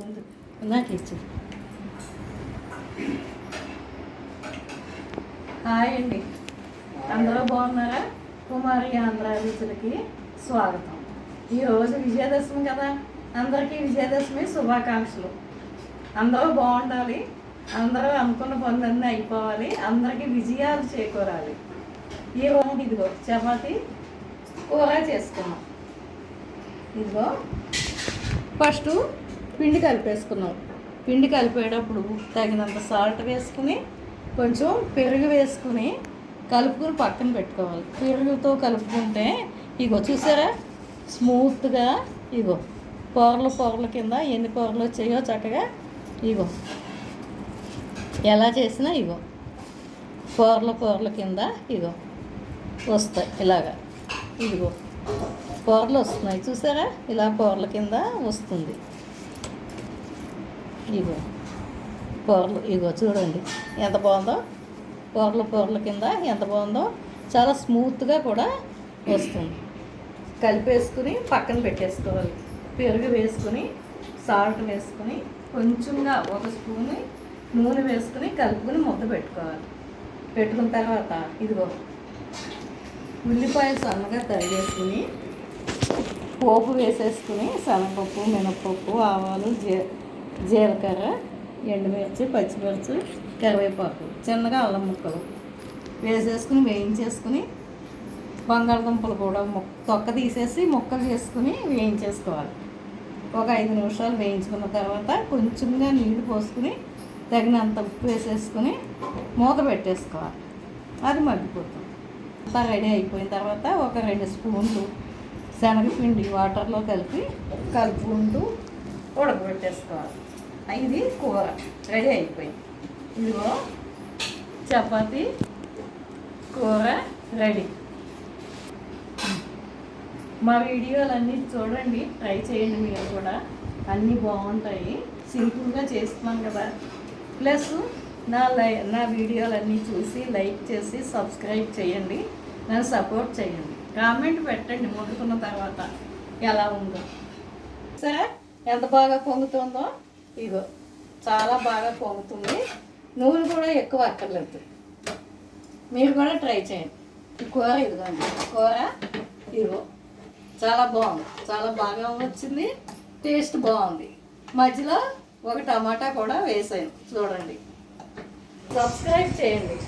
నాకు ఇచ్చి హాయ్ అండి. అందరూ బాగున్నారా? కుమారి ఆంధ్ర రుచులకి స్వాగతం. ఈరోజు విజయదశమి కదా. అందరికీ విజయదశమి శుభాకాంక్షలు. అందరూ బాగుండాలి. అందరూ అనుకున్న పనులన్నీ అయిపోవాలి. అందరికీ విజయాలు చేకూరాలి. ఈ రోజు ఇదిగో చపాతి కూర చేసుకున్నాం ఇదిగో ఫస్ట్ పిండి కలిపేసుకున్నాం. పిండి కలిపేటప్పుడు తగినంత సాల్ట్ వేసుకుని కొంచెం పెరుగు వేసుకుని కలుపుకుని పక్కన పెట్టుకోవాలి. పెరుగుతో కలుపుకుంటే ఇగో చూసారా? స్మూత్గా ఇగో పొరలు పొరల కింద ఎన్ని పొరలు వచ్చాయో చక్కగా ఇగో. ఎలా చేసినా ఇగో పొరల పొరల కింద ఇగో వస్తాయి ఇలాగా. ఇదిగో పొరలు వస్తున్నాయి. చూసారా? ఇలా పొరల కింద వస్తుంది. ఇగో పొరలు ఇగో చూడండి ఎంత బాగుందో? పొరల పొరల కింద ఎంత బాగుందో? చాలా స్మూత్గా కూడా వస్తుంది. కలిపేసుకుని పక్కన పెట్టేసుకోవాలి. పెరుగు వేసుకుని సాల్ట్ వేసుకుని కొంచెంగా ఒక స్పూన్ నూనె వేసుకుని కలుపుకుని ముద్ద పెట్టుకోవాలి. పెట్టుకున్న తర్వాత ఇదిగో ఉల్లిపాయలు సన్నగా తరిగేసుకుని పోపు వేసేసుకుని శనగపప్పు మినప్పప్పు ఆవాలు జీ జీలకర్ర ఎండుమిర్చి పచ్చిమిర్చి కరివేపాకు చిన్నగా అల్లం ముక్కలు. వేసేసుకుని వేయించేసుకుని బంగాళదుంపలు కూడా ముక్క తొక్క తీసేసి ముక్కలు చేసుకుని వేయించేసుకోవాలి. ఒక ఐదు నిమిషాలు వేయించుకున్న తర్వాత కొంచెంగా నీళ్ళు పోసుకుని తగినంత ఉప్పు వేసేసుకుని మూత పెట్టేసుకోవాలి. అది మగ్గిపోతుంది. అంతా రెడీ అయిపోయిన తర్వాత ఒక రెండు స్పూన్లు శనగపిండి వాటర్లో కలిపి కలుపుకుంటూ ఉడకబెట్టేసుకోవాలి. ఇది కూర రెడీ అయిపోయింది. ఇదిగో చపాతి కూర రెడీ. మా వీడియోలన్నీ చూడండి ట్రై చేయండి మీరు కూడా. అన్నీ బాగుంటాయి. సింపుల్గా చేస్తున్నాం కదా. ప్లస్ నా లై నా వీడియోలన్నీ చూసి లైక్ చేసి సబ్స్క్రైబ్ చేయండి. నన్ను సపోర్ట్ చేయండి. కామెంట్ పెట్టండి వండుకున్న తర్వాత ఎలా ఉందో. సరే? ఎంత బాగా పొంగుతుందో? ఇగో చాలా బాగా పొంగుతుంది. నూనె కూడా ఎక్కువ అక్కర్లేదు. మీరు కూడా ట్రై చేయండి. కూర ఇదిగోండి. కూర ఇదిగో చాలా బాగుంది. చాలా బాగా వచ్చింది. టేస్ట్ బాగుంది. మధ్యలో ఒక టమాటా కూడా వేసాను చూడండి. సబ్స్క్రైబ్ చేయండి.